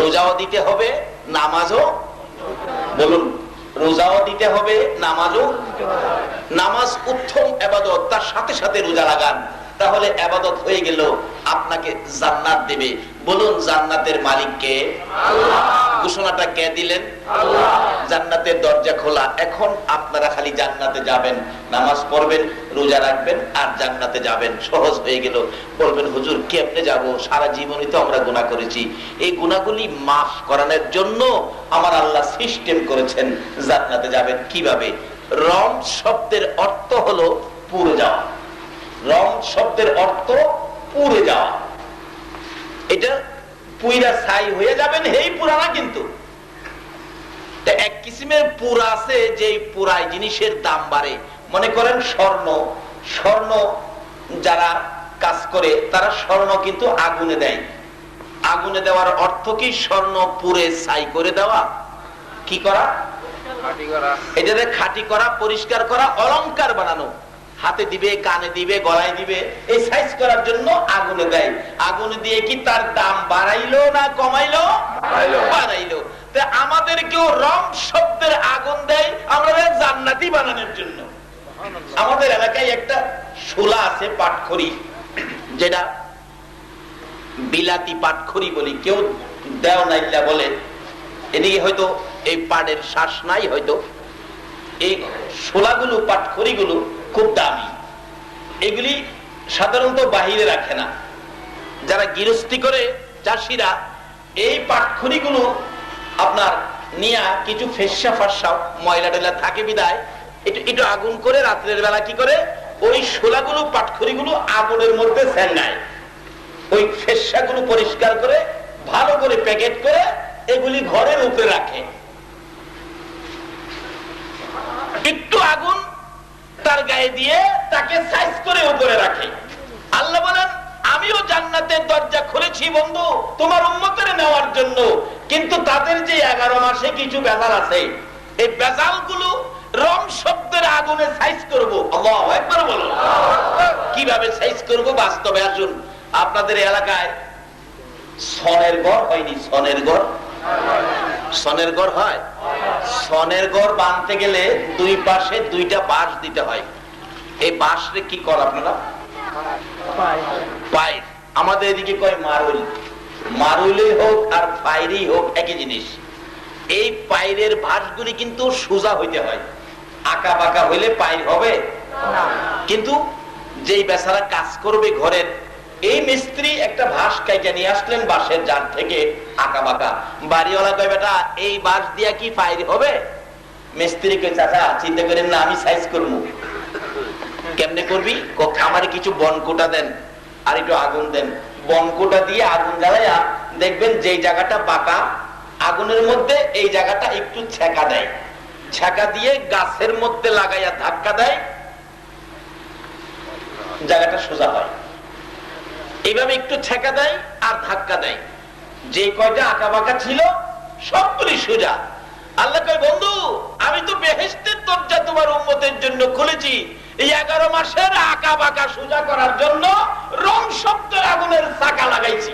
রোজাও দিতে হবে, নামাজও। বলুন, রোজাও দিতে হবে, নামাজও। নামাজ উত্তম আবাদত, তার সাথে সাথে রোজা লাগান। তাহলে আবাদত হয়ে গেল আপনাকে জান্নাত দেবে। বলুন জান্নাতের মালিককে ঘোষণাটা কে দিলেন? জান্নাতের দরজা খোলা। এখন আপনারা খালি জান্নাতে যাবেন। নামাজ পড়বেন রোজা রাখবেন আর জান্নাতে যাবেন। সহজ হয়ে গেল। বলবেন হুজুর কেমনে যাব? সারা জীবনই তো আমরা গুণা করেছি। এই গুণাগুলি মাফ করানোর জন্য আমার আল্লাহ সিস্টেম করেছেন। জান্নাতে যাবেন কীভাবে? রম শব্দের অর্থ হলো পুরো যাওয়া। রং শব্দের অর্থ পুড়ে যাওয়া। এটা পুইরা ছাই হয়ে যাবেন হেই পুরানা কিন্তু। এক কিসিমের পুরা আছে যে পুরাই জিনিসের দাম বাড়ে। মনে করেন স্বর্ণ। স্বর্ণ যারা কাজ করে তারা স্বর্ণ কিন্তু আগুনে দেয়। আগুনে দেওয়ার অর্থ কি? স্বর্ণ পুরে ছাই করে দেওয়া। কি করা। এটাতে খাঁটি করা পরিষ্কার করা অলংকার বানানো। হাতে দিবে কানে দিবে গলায় দিবে এই সাইজ করার জন্য আগুনে দেয়। আগুনে দিয়ে কি তার দাম বাড়াইলো না কমাইলো? বাড়াইলো। আমাদের কেউ রং শব্দের আগুন দেয় আমরা জান্নাতি বানানোর জন্য। আমাদের এলাকায় একটা শোলা আছে পাটখড়ি যেটা বিলাতি পাটখড়ি বলি। কেউ দেও নাইলা বলে। এদিকে হয়তো এই পাটের শ্বাস নাই হয়তো। এই শোলাগুলো পাটখড়িগুলো খুব দামি। এগুলি সাধারণত বাহিরে রাখে না। যারা গৃহস্থী করে, চাষিরা, এই পাটখড়িগুলো আপনার নিয়া কিছু ফেসা ফাঁসা, ময়লা টয়লা থাকে বিদায়, একটু একটু আগুন করে রাত্রের বেলা কি করে? ওই শোলাগুলো পাটখড়িগুলো আগুনের মধ্যে স্যাঙ্গায় ওই ফেসাগুলো পরিষ্কার করে, ভালো করে প্যাকেট করে এগুলি ঘরের উপরে রাখে। একটু আগুন তার গায়ে দিয়ে তাকে সাইজ করে উপরে রাখে। আল্লাহ বলেন, আমিও জান্নাতের দরজা খুলেছি বন্ধু, তোমার উন্মতের নেওয়ার জন্য। কিন্তু তাদের যে এগারো মাসে কিছু বেজাল আছে, এই বেজালগুলো রং শব্দের আগুনে সাইজ করব। একবার বলো কীভাবে সাইজ করব বাস্তবে আসুন। আপনাদের এলাকায় সনের ঘর হয়নি, সনের ঘর? সনের ঘর হয়? সনের ঘর বানতে গেলে দুই পাশে দুইটা বাঁশ দিতে হয়। এই বাঁশরে কি কর আপনারা? পাইর আমাদের এদিকে কয় মারুল। মারুলে হোক আর পাইরি হোক একই জিনিস। এই পাইরের ভাঁজগুলি কিন্তু সোজা হইতে হয়। আঁকা বাঁকা হইলে পাইর হবে? কিন্তু যেই বেচারা কাজ করবে ঘরের এই মিস্ত্রি একটা ভাস কাইটা নিয়ে আসলেন, বাঁশের জার থেকে আঁকা বাঁকা। বাড়িওয়ালা কয়, বেটা, এই বাঁশ দিয়া কি পাইর হবে? মিস্ত্রি কে চাচা, চিন্তা করেন না, আমি সাইজ করব কেমনে করবি? আমারে কিছু বনকোটা দেন আর একটু আগুন দেন। বনকোটা দিয়ে আগুন জ্বালাইয়া দেখবেন যেই জায়গাটা বাঁকা, আগুনের মধ্যে এই জায়গাটা একটু ছেঁকা দেয়। ছেঁকা দিয়ে গাছের মধ্যে লাগাইয়া ধাক্কা দেয়। জায়গাটা সোজা হয়। এইভাবে একটু ছেঁকা দেয় আর ধাক্কা দেয়। যে কয়টা আঁকা বাঁকা ছিল সবগুলি সোজা। আল্লাহ কয়, বন্ধু, আমি তো বেহেস্তের দরজা তোমার উন্মতের জন্য খুলেছি। এই এগারো মাসের আঁকা বাঁকা সোজা করার জন্য রং শব্দের আগুনের চাকা লাগাইছি।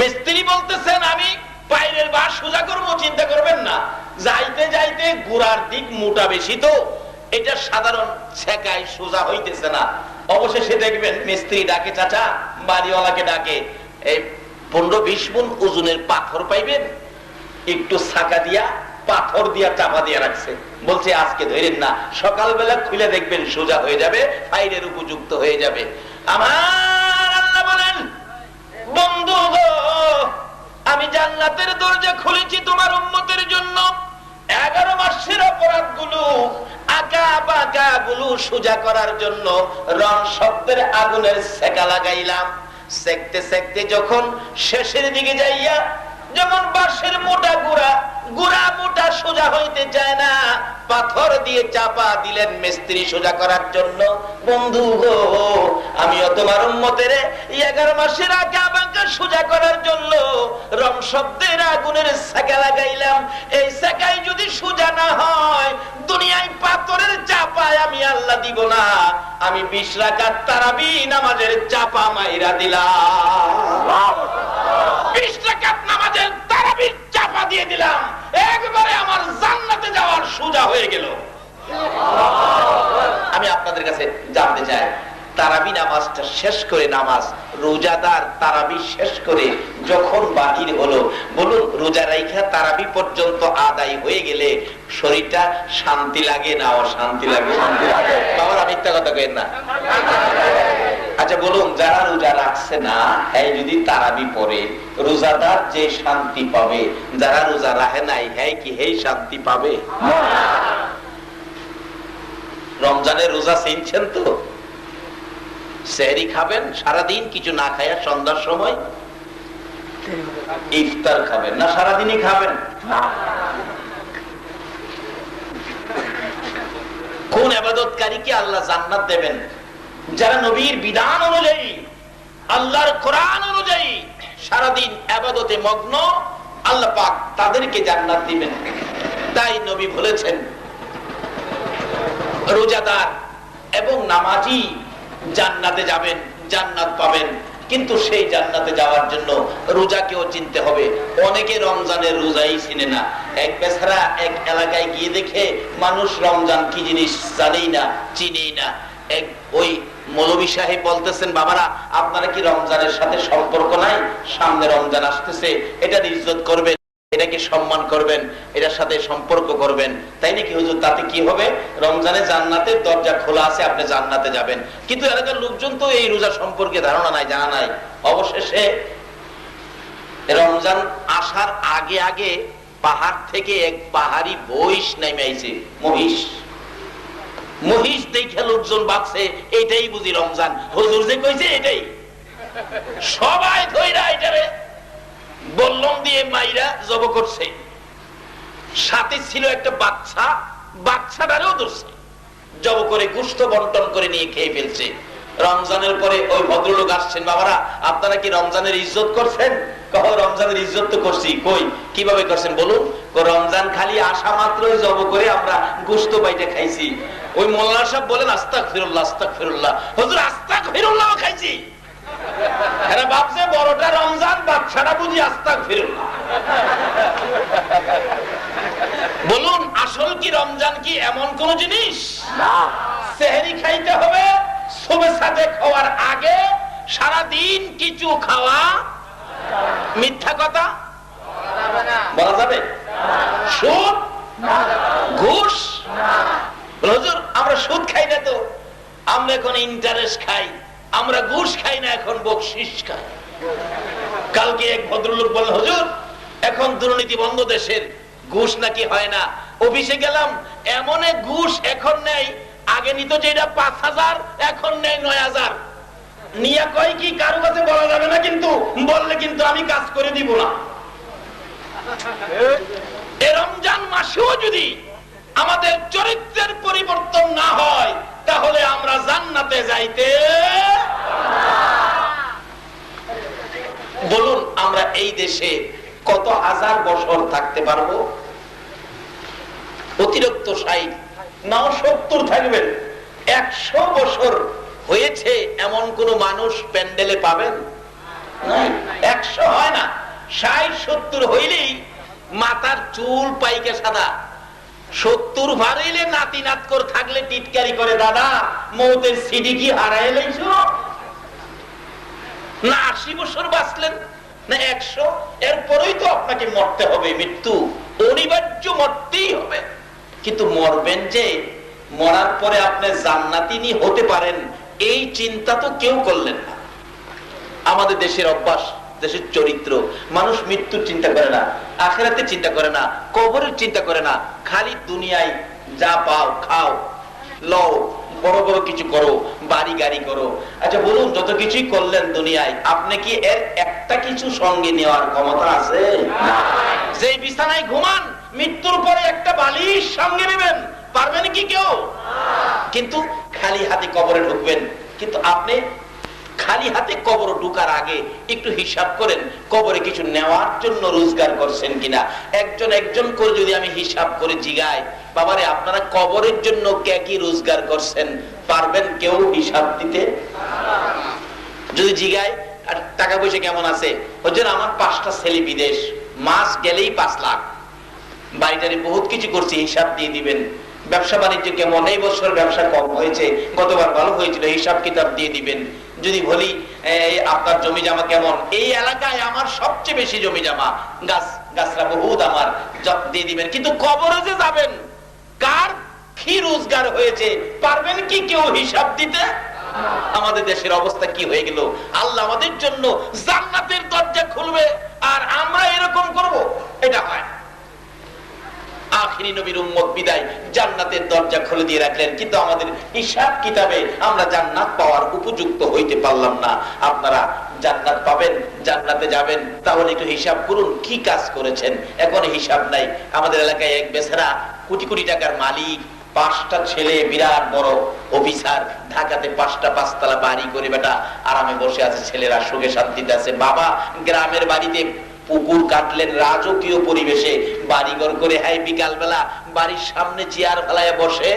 মিস্ত্রি বলতেছেন, আমি বাইরের বাস সোজা করব, চিন্তা করবেন না। যাইতে যাইতে গোড়ার দিক মোটা বেশি তো। এটা সাধারণ ছেকায় সোজা হইতেছে না। অবশেষে দেখবেন মিস্ত্রি ডাকে, চাচা, বাড়িওয়ালাকে ডাকে। এই পনেরো বিশ মন ওজনের পাথর পাইবেন? একটু ছাকা দিয়া, পাথর দিয়া চাপা দিয়া রাখছে। বলছে, আজকে ধরেন না, সকালবেলা খুলে দেখবেন সোজা হয়ে যাবে, ফাইলের উপযুক্ত হয়ে যাবে। আমার আল্লাহ বলেন, বন্ধু আমি জান্নাতের দরজা খুলেছি তোমার উন্মতের জন্য। এগারো মাসের অপরাধগুলো আঁকা বাঁকা গুলো সোজা করার জন্য রং শব্দের আগুনের সেকা লাগাইলাম। সেকতে সেকতে যখন শেষের দিকে যাইয়া যেমন বাঁশের মোটা গুড়া গুড়া মোটা সোজা হইতে চায় না, পাথর দিয়ে চাপা দিলেন মিস্ত্রি সোজা করার জন্য। বন্ধু গো, আমিও তোমার উম্মতের এগারো মাসের বাঁকা সোজা করার জন্য রং শব্দের আগুনের সেকা লাগাইলাম। এই সেকাই যদি সোজা না হয়, দুনিয়ায় পাথরের চাপায় আমি আল্লাহ দিব না। আমি বিশ রাকাত তারাবি নামাজের চাপা মাইরা দিলাম। রাকাত নামাজের তারাবির চাপা দিয়ে দিলাম। একবারে আমার জান্নাতে যাওয়ার সোজা হয়ে গেল। আমি আপনাদের কাছে জানতে চাই তারাবি নামাজটা শেষ করে নামাজ, রোজাদার তারাবি শেষ করে যখন বাহির হলো, বলুন, রোজা রাইখা তারাবি পর্যন্ত আদায় হয়ে গেলে শরীরটা শান্তি লাগে না অশান্তি লাগে? বাবার মিথ্যা কথা কেন না। আচ্ছা বলুন, যারা রোজা রাখছে না হ্যাঁ যদি তারাবি পড়ে, রোজাদার যে শান্তি পাবে, যারা রোজা রাখে নাই হ্যাঁ কি হেই শান্তি পাবে? রমজানের রোজা চিনছেন তো? সেহরি খাবেন, সারাদিন কিছু না খাইয়া সন্ধ্যার সময় ইফতার খাবেন। না, সারাদিনই খাবেন? কোন আবাদতকারীকে আল্লাহ জান্নাত দেবেন? যারা নবীর বিধান অনুযায়ী, আল্লাহর কোরআন অনুযায়ী সারাদিন আবাদতে মগ্ন, আল্লাহ পাক তাদেরকে জান্নাত দিবেন। তাই নবী বলেছেন, রোজাদার এবং নামাজি জান্নাতে যাবেন, জান্নাত পাবেন। কিন্তু সেই জান্নাতে যাওয়ার জন্য রোজাকেও চিনতে হবে। অনেকে রমজানের রোজাই চিনে না। এক বেছাড়া এক এলাকায় গিয়ে দেখে, মানুষ রমজান কি জিনিস জানেই না, চিনেই না। এক ওই মৌলবী সাহেব বলতেছেন, বাবারা, আপনারা কি রমজানের সাথে সম্পর্ক নাই? সামনে রমজান আসতেছে, এটা ইজ্জত করবেন। এটাকে সম্মান করবেন? এটার সাথে সম্পর্ক করবেন? তাই নাকি হুজুর, তাতে কি হবে? রমজানে জান্নাতের দরজা খোলা আছে, আপনি জান্নাতে যাবেন। কিন্তু এলাকার লোকজন তো এই রোজা সম্পর্কে ধারণা নাই, জানা নাই। অবশেষে রমজান আসার আগে আগে পাহাড় থেকে এক পাহাড়ি বইস নেমে আইছে মহিষ। মহিষ দেখে লোকজন বাঁচছে এটাই বুঝি রমজান। হুজুর যে কইছে, এটাই। সবাই ধৈরা এটারে বল্লম দিয়ে মাইরা জব করছে। সাথে ছিল একটা বাচ্চা, বাচ্চাটারেও ধরছে জব করে গুস্ত বন্টন করে নিয়ে খেয়ে ফেলছে। রমজানের পরে ওই ভদ্রলোক আসছেন, বাবারা, আপনারা কি রমজানের ইজ্জত করছেন? কহ, রমজানের ইজ্জত তো করছি। কই, কীভাবে করছেন বলুন? রমজান খালি আসা মাত্রই জব করে আমরা গুস্ত বাইটে খাইছি। ওই মোল্লা সাহেব বলেন আস্তাক ফিরুল্লাহ আস্তাক ফিরুল্লাহ হুজুর আস্তাক ফিরুল্লাহ খাইছি। এরা ভাবছে বড়টা রমজান বাচ্চাটা বুঝি আস্তাক ফিরুল্লাহ বলুন আসল কি রমজান কি এমন কোন জিনিস? সেহেরি খাইতে হবে সাথে খাওয়ার আগে সারা দিন কিছু খাওয়া মিথ্যা কথা? বলা যাবে? সুদ? ঘুষ? হুজুর আমরা সুদ খাই না তো? আমরা এখন ইন্টারেস্ট খাই। আমরা ঘুষ খাই না, এখন বকশিস খাই। কালকে এক ভদ্রলোক বলল হুজুর, এখন দুর্নীতি বন্ধ দেশের। ঘুষ নাকি হয় না? অফিসে গেলাম, এমন ঘুষ এখন নেই। আগে নিত যেটা পাঁচ হাজার, এখন নেই নয় হাজার। নিয়ে কয় কি, কারও কাছে বলা যাবে না কিন্তু, বললে কিন্তু আমি কাজ করে দিব না। এ রমজান মাসেও যদি আমাদের চরিত্রের পরিবর্তন না হয়, তাহলে আমরা জান্নাতে যাইতে বলুন আমরা এই দেশে কত হাজার বছর থাকতে পারব? অতিরিক্ত ষাট নাও সত্তর থাকবেন একশো বছর হয়েছে এমন কোন মানুষ প্যান্ডেলে পাবেন? একশো হয় না। ষাট, সত্তর হইলেই মাথার চুল পাইকে সাদা। সত্তর ভারাইলে নাতি নাত করে থাকলে টিটকারি করে দাদা, মৌতের সিডি কি হারাই লাইছো? না, আশি বছর বাঁচলেন। না একশো, এরপরেই তো আপনাকে মরতে হবে মৃত্যু। অনিবার্য মরতেই হবে। কিন্তু মরবেন যে, মরার পরে আপনি জান্নাতিনি হতে পারেন, এই চিন্তা তো কেউ করলেন না। আমাদের দেশের অভ্যাস, দেশের চরিত্র, মানুষ মৃত্যুর চিন্তা করে না আখেরাতে চিন্তা করে না, কবরের চিন্তা করে না, খালি দুনিয়ায় যা পাও খাও, লও। বড় বড় কিছু করো, বাড়ি গাড়ি করো। আচ্ছা বলুন, যত কিছুই করলেন দুনিয়ায়, আপনি কি এর একটা কিছু সঙ্গে নেওয়ার ক্ষমতা আছে? যে বিছানায় ঘুমান, মৃত্যুর পরে একটা বালিশ সঙ্গে নেবেন, পারবেন কি কেউ? কিন্তু খালি হাতে কবরে ঢুকবেন। কিন্তু আপনি খালি হাতে কবর ঢুকার আগে একটু হিসাব করেন, কবরে কিছু নেওয়ার জন্য রোজগার করছেন কিনা? একজন একজন করে যদি আমি হিসাব করে জিগাই, বাবারে, আপনারা কবরের জন্য কে কি রোজগার করছেন? পারবেন কেউ হিসাব দিতে? যদি জিগায় আর টাকা পয়সা কেমন আছে? হচ্ছে আমার পাঁচটা ছেলে বিদেশ, মাস গেলেই পাঁচ লাখ। বাড়িটারি বহুত কিছু করছি, হিসাব দিয়ে দিবেন। ব্যবসা বাণিজ্য কেমন? এই বছর ব্যবসা কম হয়েছে, গতবার ভালো হয়েছিল হিসাব কিতাব দিয়ে দিবেন। যদি বলি আপনার জমি জামা কেমন? এই এলাকায় আমার সবচেয়ে বেশি জমি জামা, গাছ, গাছরা বহুত আমার দিয়ে দিবেন। কিন্তু কবরে যে যাবেন, কার কি রোজগার হয়েছে, পারবেন কি কেউ হিসাব দিতে? আমাদের দেশের অবস্থা কি হয়ে গেল? আল্লাহ আমাদের জন্য জান্নাতের দরজা খুলবে, আর আমরা এরকম করব? এটা হয় আখিরি নবীর উম্মত বিদায় জান্নাতের দরজা খুলে দিয়ে রাখলেন। কিন্তু আমাদের হিসাব কিতাবে আমরা জান্নাত পাওয়ার উপযুক্ত হইতে পারলাম না। আপনারা জান্নাত পাবেন, জান্নাতে যাবেন, তাহলে একটু হিসাব করুন, কি কাজ করেছেন? এখন হিসাব নাই। আমাদের এলাকায় এক বেচারা কোটি কোটি টাকার মালিক, পাঁচটা ছেলে, বিরাট বড় অফিসার, ঢাকাতে পাঁচটা পাঁচতলা বাড়ি করে বেটা আরামে বসে আছে, ছেলেরা সুখে শান্তিতে আছে। বাবা গ্রামের বাড়িতে পুকুর কাটলেন রাজকীয় পরিবেশে। বাড়িঘর করে হাই বিকাল বেলা বাড়ির সামনে চেয়ার ফেলায় বসে,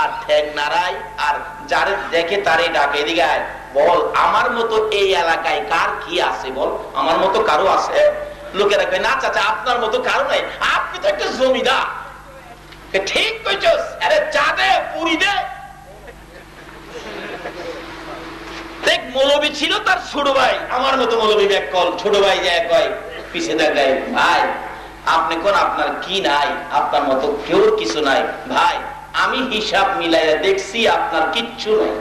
আর ঠ্যাং নাড়ায়, আর যারে দেখে তারে ডাকে দিগায় বল, আমার মতো এই এলাকায় কার কি আছে বল? আমার মতো কারও আছে? লোকেরা কয়, না চাচা, আপনার মতো কারও নাই। আপনি তো একটা জমিদার। ঠিক কইছস? আরে চা দে, পুরি দে। দেখ, মৌলবী ছিল তার ছোট ভাই। আমার মতো মৌলবী ব্যাক কল ছোট ভাই যায় কয় পিছে দেখায়, ভাই, আপনি কোন আপনার কি নাই? আপনার মতো কেউ কিছু নাই। ভাই, আমি হিসাব মিলাইয়া দেখছি আপনার কিচ্ছু নাই।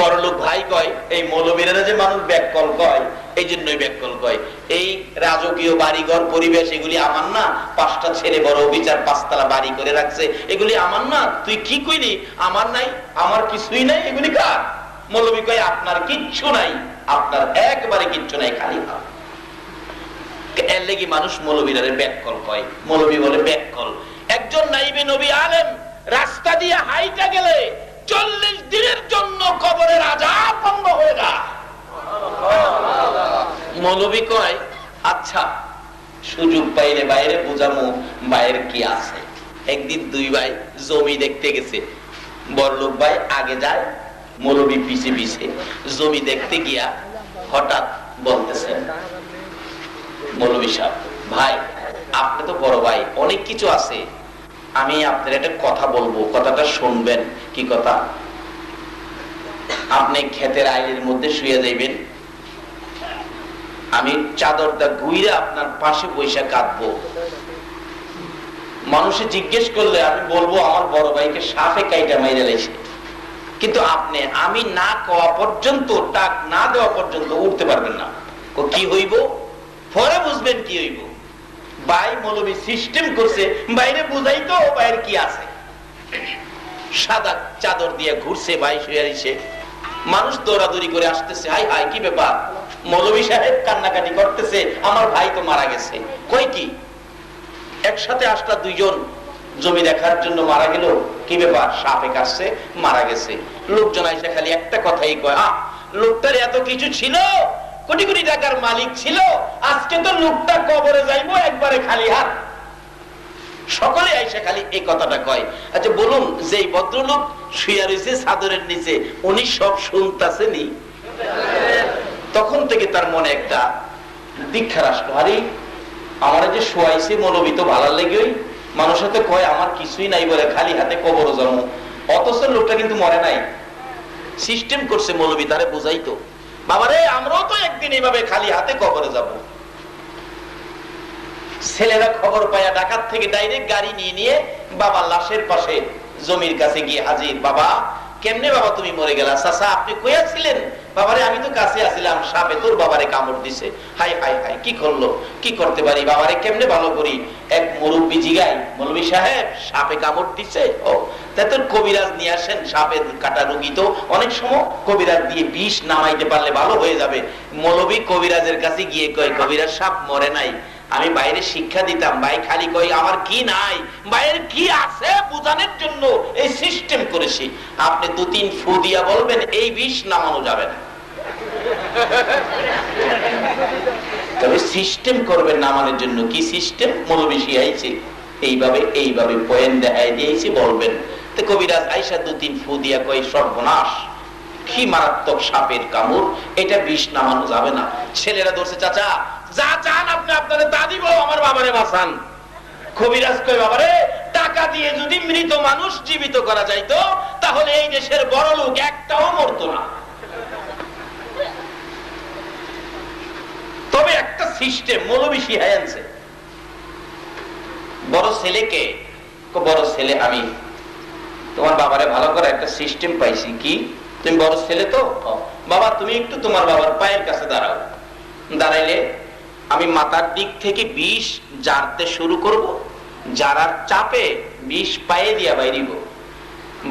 বড় লোক ভাই কয়, এই মৌলবীরা যে মানুষ ব্যাককল কয়, এই জন্যই ব্যাককল কয়। এই রাজকীয় বাড়িঘর, পরিবেশ, এগুলি আমার না। পাঁচটা ছেলে বড় বিচার পাঁচতলা বাড়ি করে রাখছে। এগুলি আমার না। তুই কি কইলি? আমার নাই, আমার কিছুই নাই। এগুলি কার? মৌলবী কয়, আপনার কিচ্ছু নাই। আপনার একবারে কিচ্ছু নাই, খালি ভাব। এর লেগে মানুষ মৌলবীরারে ব্যাককল কয়। মৌলবী বলে, ব্যাককল। একজন নবী আলেম, রাস্তা দিয়ে হাইটা গেলে চল্লিশ দিনের জন্য কবরের হয়ে যায়। মৌলবী কয় আচ্ছা সুযোগ পাইলে বাইরে বুঝামো, বাইরে কি আছে? একদিন দুই ভাই জমি দেখতে গেছে। বড়লোক ভাই আগে যায় মৌলবী পিছে পিছে, জমি দেখতে গিয়া হঠাৎ বলতেছেন মৌলবী সাহেব, ভাই, আপনি তো বড় ভাই, অনেক কিছু আছে। আমি আপনার একটা কথা বলব, কথাটা শুনবেন, কি কথা? আপনি ক্ষেতের আইলের মধ্যে শুয়ে যাইবেন। আমি চাদরটা ঘুরে আপনার পাশে বৈশা কাঁদবো। মানুষে জিজ্ঞেস করলে, আমি বলব, আমার বড় ভাইকে সাফে কাইটা মাইরে লাইছে। কিন্তু আপনি আমি না কওয়া পর্যন্ত, টাক না দেওয়া পর্যন্ত উঠতে পারবেন না। কি হইব? পরে বুঝবেন কি হইব। বাই মৌলবী সিস্টেম করছে, বাইরে বুঝাই তো বাইরে কি আছে। সাদা চাদর দিয়ে ঘুরছে, ভাই শুয়ে মানুষ দৌড়াদৌড়ি করে আসতেছে, হাই হাই, কি ব্যাপার? মৌলবী সাহেব কান্নাকাটি করতেছে, আমার ভাই তো মারা গেছে। কই কি? একসাথে আসলা দুইজন। জমি দেখার জন্য মারা গেল, কি ব্যাপার? সাপে কাটছে, মারা গেছে। লোকজন আইসা খালি একটা কথাই কয়, আহ, লোকটার এত কিছু ছিল? কোটি কোটি টাকার মালিক ছিল? আজকে তো লোকটা কবরে যাইবো, একবারে খালি হাত। সকলে আইসা খালি এই কথাটা কয়। আচ্ছা বলুন যে ভদ্রলোক শুয়া রয়েছে চাদরের নিচে, উনি সব শুনতাছেনি তখন থেকে তার মনে একটা দীক্ষার আসলো, আরে, আমার যে শোয়াইছে মনোবিত ভালো লেগে মানুষের তো কয়, আমার কিছুই নাই বলে খালি হাতে কবর জন্ম। অথচ লোকটা কিন্তু মরে নাই। সিস্টেম করছে মৌলবী, তারে বুঝাইতো বাবারে, আমরাও তো একদিন এইভাবে খালি হাতে কবরে যাব। ছেলেরা খবর পায়া ডাকাত থেকে ডাইরেক্ট গাড়ি নিয়ে নিয়ে বাবা লাশের পাশে জমির কাছে গিয়ে হাজির। বাবা কেমনে বাবা তুমি মরে গেলা? চাচা, আপনি কইয়া ছিলেন বাবারে, আমি তো কাছে আসিলাম সাপে তোর বাবারে কামড় দিছে। হাই হাই হাই, কি করল? কি করতে পারি? বাবারে, কেমনে ভালো করি? এক মুরব্বী জিগাই মৌলবী সাহেব, সাপে কামড় দিছে? ও, তা তোর কবিরাজ নিয়ে আসেন। সাপে কাটা রুগী তো অনেক সময় কবিরাজ দিয়ে বিষ নামাইতে পারলে ভালো হয়ে যাবে। মৌলবী কবিরাজের কাছে গিয়ে কয়, কবিরাজ সাপ মরে নাই। আমি বাইরে শিক্ষা দিতাম, ভাই খালি কই, আমার কি নাই? বাইরের কি আছে বোঝানোর জন্য এই সিস্টেম করেছি। আপনি দু তিন ফু দিয়া বলবেন, এই বিষ নামানো যাবে না। তবে সিস্টেম করবেন নামানোর জন্য। কি সিস্টেম এইভাবে এইভাবে পয়েন্ট দেখাই দিয়েছি, বলবেন। তো কবিরাজ আইসা দু তিন ফু দিয়া কই, সর্বনাশ। কি মারাত্মক সাপের কামড়। এটা বিষ নামানো যাবে না। ছেলেরা ধরছে, চাচা যা চান আপনি আপনারে তা দিব, আমার বাবারে বাঁচান। কবিরাজ কই বাবারে, টাকা দিয়ে যদি মৃত মানুষ জীবিত করা যাইতো, তাহলে এই দেশের বড় লোক একটাও মরতো না। তবে একটা সিস্টেম মৌলবী শিহাই আনছে। বড় ছেলেকে বড় ছেলে আমি, তোমার বাবারে ভালো করে একটা সিস্টেম পাইছি কি? তুমি বড় ছেলে তো? বাবা, তুমি একটু তোমার বাবার পায়ের কাছে দাঁড়াও। দাঁড়াইলে আমি মাথার দিক থেকে বিষ জারতে শুরু করব যারার চাপে বিষ পায়ে দিয়া বাইরিব।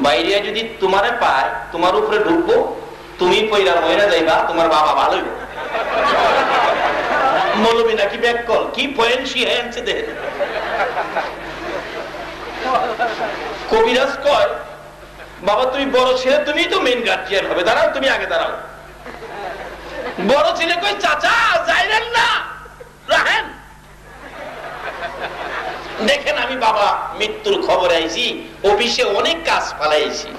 বাইরিয়া যদি তোমারে পায়, তোমার উপরে ঢুকবো, তুমি পয়লা ময়রা যাইবা, তোমার বাবা ভালো নাকি ব্যাক কল কি কবিরাজ কয়, বাবা, তুমি বড় ছেলে তুমি তো মেন গার্জিয়ান হবে। দাঁড়াও, তুমি আগে দাঁড়াও। বড় ছেলে চাচা, যাইলেন না। দেখেন আমি বাবা, মৃত্যুর খবর আইছি, অফিসে অনেক কাজ ফালাইছি।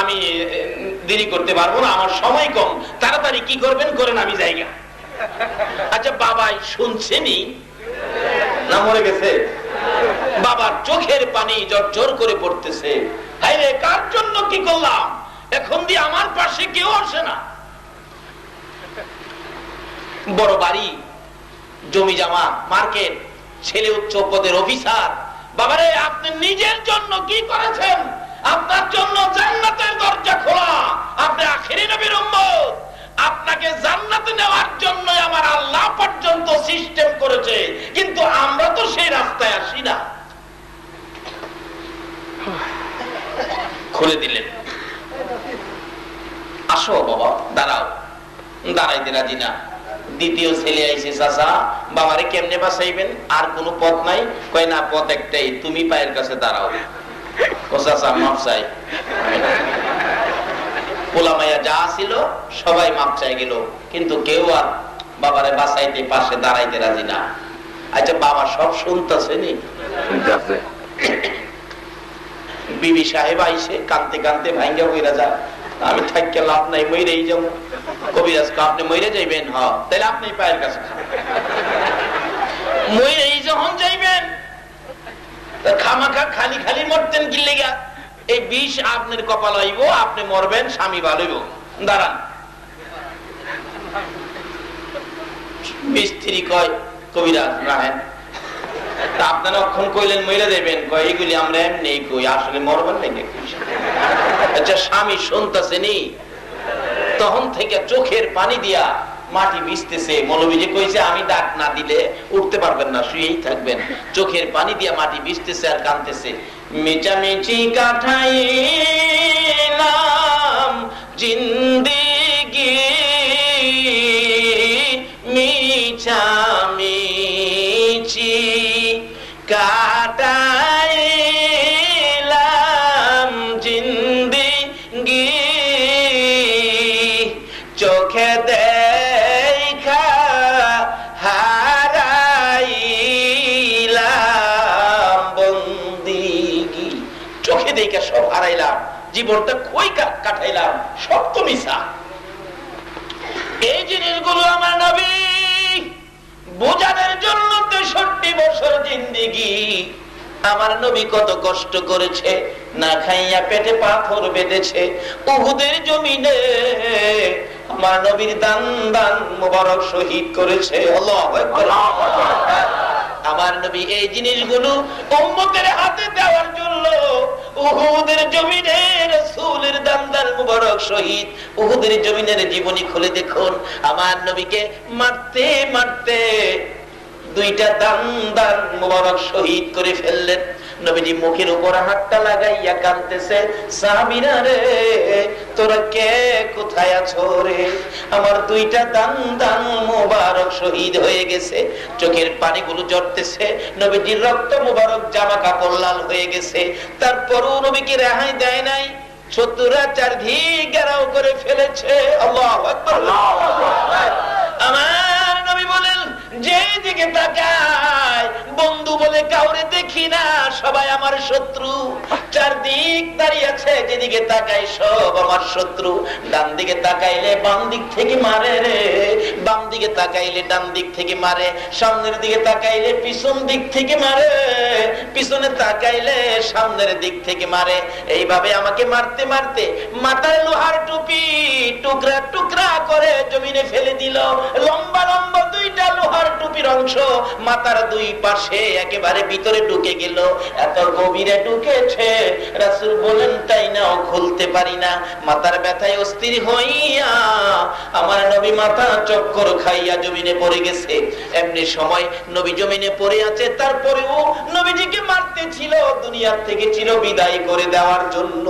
আমি দেরি করতে পারব না, আমার সময় কম। তাড়াতাড়ি কি করবেন, করেন আমি জায়গা। আচ্ছা বাবাই শুনছেনি না? মরে গেছে। বাবার চোখের পানি জোর করে পড়তেছে। হাইরে কার জন্য কি করলাম? এখন দিয়ে আমার পাশে কেউ আসে না। বড় বাড়ি জমি জামা, মার্কেট, ছেলে উচ্চ পদের অফিসার। বাবারে, আপনি নিজের জন্য কি করেছেন? আপনার জন্য জান্নাতের দরজা খোলা। আপনি আখেরি নবীর উম্মত। আপনাকে জান্নাতে নেওয়ার জন্য আমার আল্লাহ পর্যন্ত সিস্টেম করেছে। কিন্তু আমরা তো সেই রাস্তায় আসি না। খুলে দিলেন। আসো বাবা, দাঁড়াও। দাঁড়াইতে রাজি না দ্বিতীয় ছেলে আইসে চাষা বাবারে কেমনে বাঁচাইবেন? আর কোনো পথ নাই? কয় না পথ একটাই তুমি পায়ের কাছে দাঁড়াও। ও চাষা মাপ চাই। পোলামাইয়া যা ছিল সবাই মাপ চাই গেল। কিন্তু কেউ আর বাবারে বাঁচাইতে পাশে দাঁড়াইতে রাজি না। আচ্ছা বাবা সব শুনতেছে নি? বিবি সাহেব আইসে কানতে কানতে ভাঙ্গা হইরা যা আমি লাভ নাই আপনি যাইবেন? হ তাহলে আপনি পায়ের কাছে যখন যাইবেন খামাখা খালি খালি মরতেন কি লেগা? এই বিষ আপনার কপাল আপনি মরবেন, স্বামী ভালো হইব। দাঁড়ান। মিস্ত্রি কয়, কবিরাজ রাহেন আপনারা অক্ষণ কইলেন, মইরা দেবেন। কয় এগুলি আমরা এমনি কই, আসলে মরবেন নাকি? আচ্ছা স্বামী শুনতেছেনি তখন থেকে চোখের পানি দিয়া মাটি ভিজতেছে। মৌলবীজি কইছে, আমি ডাক না দিলে উঠতে পারবেন না, শুয়েই থাকবেন। চোখের পানি দিয়া মাটি ভিজতেছে আর কানতেছে মিচামিচি কাঠাইলাম জিন্দিগি জীবনটা কই কাটাইলাম। সব তো মিশা এই জিনিসগুলো আমার নবী বোঝানোর জন্য তেষট্টি বছর জিন্দিগি। আমার নবী কত কষ্ট করেছে না খাইয়া পেটে পাথর বেঁধেছে উহুদের জমিনে আমার নবীর দান দান মোবারক শহীদ করেছে। আমার নবী এই জিনিসগুলো উম্মতের হাতে দেওয়ার জন্য উহুদের জমিনে রাসূলের দান দান মুবারক শহীদ। উহুদের জমিনের জীবনী খুলে দেখুন। আমার নবীকে মারতে মারতে দুইটা দান দান মুবারক শহীদ করে ফেললেন। নবীজি মুখের উপর হাতটা লাগাইয়া কাঁদতেছে, সাহাবীরা রে, তোরা কে? কোথায় আছো রে? আমার দুইটা দান দান মুবারক শহীদ হয়ে গেছে, চোখের পানিগুলো জড়তেছে নবীজির রক্ত মোবারক জামা কাপড় লাল হয়ে গেছে। তারপরও নবীকে রেহাই দেয় নাই, শত্রুরা চারদিক গেরাও করে ফেলেছে। আল্লাহ আমার নবী যে দিকে তাকায়, বন্ধু বলে কাউরে দেখি না, সবাই আমার শত্রু। চার চারদিক দাঁড়িয়ে আছে, যেদিকে তাকাই সব আমার শত্রু। ডান দিকে তাকাইলে বাম দিক থেকে মারে রে। বাম দিকে তাকাইলে ডান দিক থেকে মারে। সামনের দিকে তাকাইলে পিছন দিক থেকে মারে। পিছনে তাকাইলে সামনের দিক থেকে মারে। এইভাবে আমাকে মারতে মারতে মাথায় লোহার টুপি, টুকরা টুকরা করে জমিনে ফেলে দিল। লম্বা লম্বা দুইটা লোহার টুপির অংশ দুই পাশে একেবারে ভিতরে ঢুকে গেল। এত গভীরে ঢুকেছে। রাসুল বলেন, তাই না খুলতে পারি না। ব্যথায় অস্থির হইয়া আমার নবী মাথা চক্কর খাইয়া জমিনে পড়ে গেছে। এমনি সময় নবী জমিনে পড়ে আছে। তারপরেও নবীজিকে মারতেছিল। দুনিয়ার থেকে চির বিদায় করে দেওয়ার জন্য